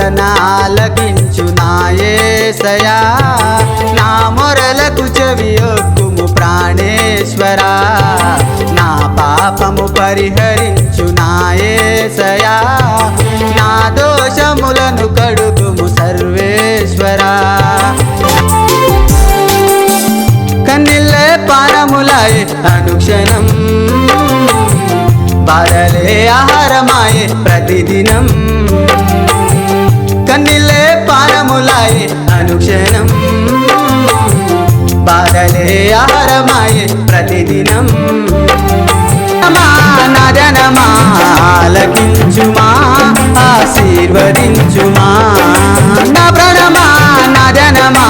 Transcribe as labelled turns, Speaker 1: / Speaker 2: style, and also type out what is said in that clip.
Speaker 1: ప్రార్థనాలకించు నాయసయా నా మొరలకు చెవి ఒక్కుము ప్రాణేశ్వరా. నా పాపము పరిహరించు నాయసయా నా దోషములను కడుగుము సర్వేశ్వరా. కన్నిల్లే పానములాయే అనుక్షణం. బాధలే ఆహారమాయే ప్రతిదినం. ఆహారములాయే అనుక్షణం బాధలే ఆహారమాయే ప్రతిదినం. నదనమా ఆశీర్వదించుమా. నా ప్రణమా నదనమా